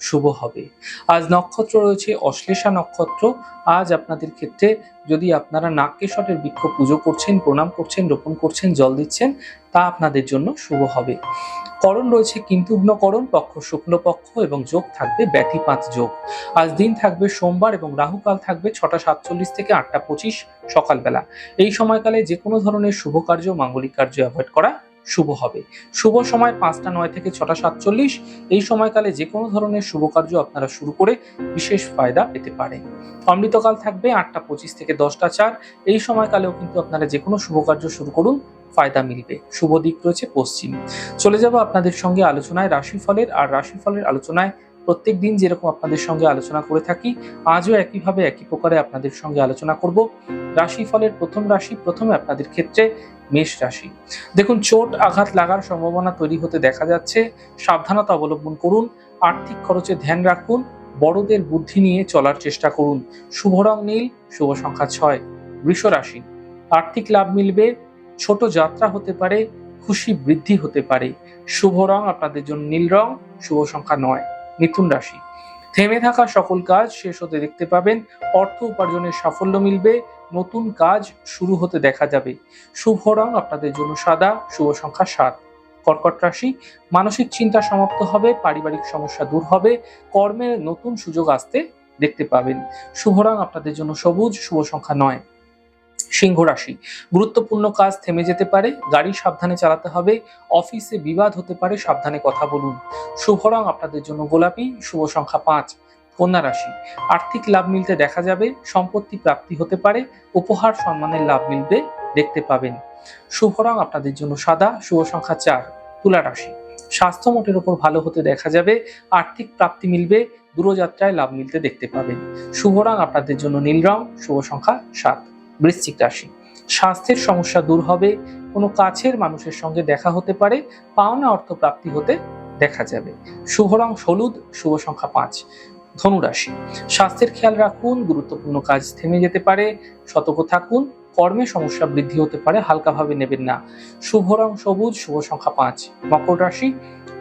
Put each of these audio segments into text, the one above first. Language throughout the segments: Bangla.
শুভ হবে। আজ নক্ষত্র রয়েছে, অশ্লেষা নক্ষত্র। আজ আপনাদের ক্ষেত্রে যদি আপনারা নাগকেশরের বৃক্ষ পুজো করছেন, প্রণাম করছেন, রোপণ করছেন, জল দিচ্ছেন, তা আপনাদের জন্য শুভ হবে। করণ রয়েছে কিন্তুগ্নকরণ, পক্ষ শুক্লপক্ষ এবং যোগ থাকবে ব্যতিপাত যোগ। আজ দিন থাকবে সোমবার এবং রাহুকাল থাকবে ছটা সাতচল্লিশ থেকে আটটা পঁচিশ সকালবেলা। এই সময়কালে যে কোনো ধরনের শুভ কার্য, মাঙ্গলিক কার্য অ্যাভয়েড করা শুভ হবে। শুভ সময় পাঁচটা নয় থেকে ছটা সাতচল্লিশ। এই সময়কালে যে কোনো ধরনের শুভ কার্য আপনারা শুরু করে বিশেষ ফায়দা পেতে পারেন। অমৃতকাল থাকবে আটটা পঁচিশ থেকে দশটা চার। এই সময়কালেও কিন্তু আপনারা যে কোনো শুভ কার্য শুরু করুন, ফায়দা মিলবে। শুভ দিক রয়েছে পশ্চিম। চলে যাব আপনাদের সঙ্গে আলোচনায় রাশিফলের। আর রাশিফলের আলোচনায় প্রত্যেক দিন যেরকম আপনাদের সঙ্গে আলোচনা করে থাকি, আজও একইভাবে একই প্রকারে আপনাদের সঙ্গে আলোচনা করব। রাশিফলের প্রথম রাশি, প্রথমে আপনাদের ক্ষেত্রে মেষ রাশি। দেখুন, চোট, আঘাত লাগার সম্ভাবনা তৈরি হতে দেখা যাচ্ছে। সাবধানতা অবলম্বন করুন, আর্থিক খরচে ধ্যান রাখুন, বড়দের বুদ্ধি নিয়ে চলার চেষ্টা করুন। শুভ রং নীল, শুভ সংখ্যা ছয়, বৃষ রাশি। আর্থিক লাভ মিলবে, ছোট যাত্রা হতে পারে, খুশি বৃদ্ধি হতে পারে। শুভ রং আপনাদের জন্য নীল রং, শুভ সংখ্যা নয়। মিথুন রাশি। থেমে থাকা সকল কাজ শেষ হতে দেখতে পাবেন। অর্থ উপার্জনের সাফল্য মিলবে। নতুন কাজ শুরু হতে দেখা যাবে। শুভ রং আপনাদের জন্য সাদা, শুভ সংখ্যা সাত। কর্কট রাশি, মানসিক চিন্তা সমাপ্ত হবে, পারিবারিক সমস্যা দূর হবে, কর্মের নতুন সুযোগ আসতে দেখতে পাবেন। শুভ রং আপনাদের জন্য সবুজ, শুভ সংখ্যা নয়। সিংহ রাশি। গুরুত্বপূর্ণ কাজ থেমে যেতে পারে, গাড়ি সাবধানে চালাতে হবে, অফিসে বিবাদ হতে পারে, সাবধানে কথা বলুন। শুভ রং আপনাদের জন্য গোলাপি, শুভ সংখ্যা পাঁচ, কন্যা রাশি। আর্থিক লাভ মিলতে দেখা যাবে, সম্পত্তি প্রাপ্তি হতে পারে, উপহার সম্মানের লাভ মিলবে, দেখতে পাবেন। শুভ রং আপনাদের জন্য সাদা, শুভ সংখ্যা চার, তুলা রাশি। স্বাস্থ্য মোটের উপর ভালো হতে দেখা যাবে, আর্থিক প্রাপ্তি মিলবে, দূরযাত্রায় লাভ মিলতে দেখতে পাবেন। শুভ রং আপনাদের জন্য নীল রং, শুভ সংখ্যা সাত। বৃশ্চিক রাশি। স্বাস্থ্যের সমস্যা দূর হবে, কোনো কাছের মানুষের সঙ্গে দেখা হতে পারে, পাওনা অর্থ প্রাপ্তি হতে দেখা যাবে। শুভ রং হলুদ, শুভ সংখ্যা পাঁচ। ধনুরাশি স্বাস্থ্যের খেয়াল রাখুন, গুরুত্বপূর্ণ কাজ থেমে যেতে পারে, সতর্ক থাকুন, কর্মে সমস্যা বৃদ্ধি হতে পারে, হালকাভাবে নেবেন না। শুভ রং সবুজ, শুভ সংখ্যা পাঁচ। মকর রাশি।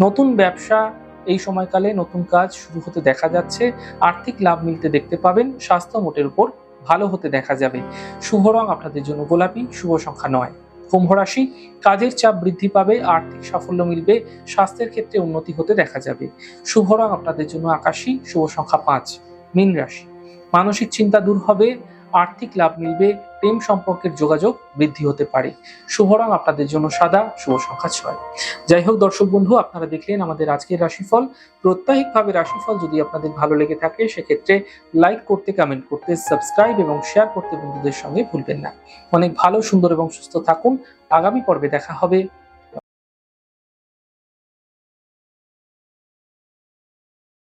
নতুন ব্যবসা, এই সময়কালে নতুন কাজ শুরু হতে দেখা যাচ্ছে, আর্থিক লাভ মিলতে দেখতে পাবেন, স্বাস্থ্য মোটের উপর ভালো হতে দেখা যাবে। শুভ রং আপনাদের জন্য গোলাপি, শুভ সংখ্যা নয়। কুম্ভ রাশি, কাজের চাপ বৃদ্ধি পাবে, আর্থিক সাফল্য মিলবে, স্বাস্থ্যের ক্ষেত্রে উন্নতি হতে দেখা যাবে। শুভ রং আপনাদের জন্য আকাশী, শুভ সংখ্যা পাঁচ। মীন রাশি, মানসিক চিন্তা দূর হবে আর্থিক লাভ মিলবে, প্রেম সম্পর্কের যোগাযোগ বৃদ্ধি হতে পারে। শুভ রং আপনাদের জন্য সাদা, শুভ সংখ্যা ছয়। যাই হোক দর্শক বন্ধু, আপনারা দেখলেন আমাদের আজকের রাশিফল। প্রত্যাহিকভাবে রাশিফল যদি আপনাদের ভালো লেগে থাকে, সেক্ষেত্রে লাইক করতে কমেন্ট করতে সাবস্ক্রাইব এবং শেয়ার করতে বন্ধুদের সঙ্গে ভুলবেন না। অনেক ভালো, সুন্দর এবং সুস্থ থাকুন। আগামী পর্বে দেখা হবে।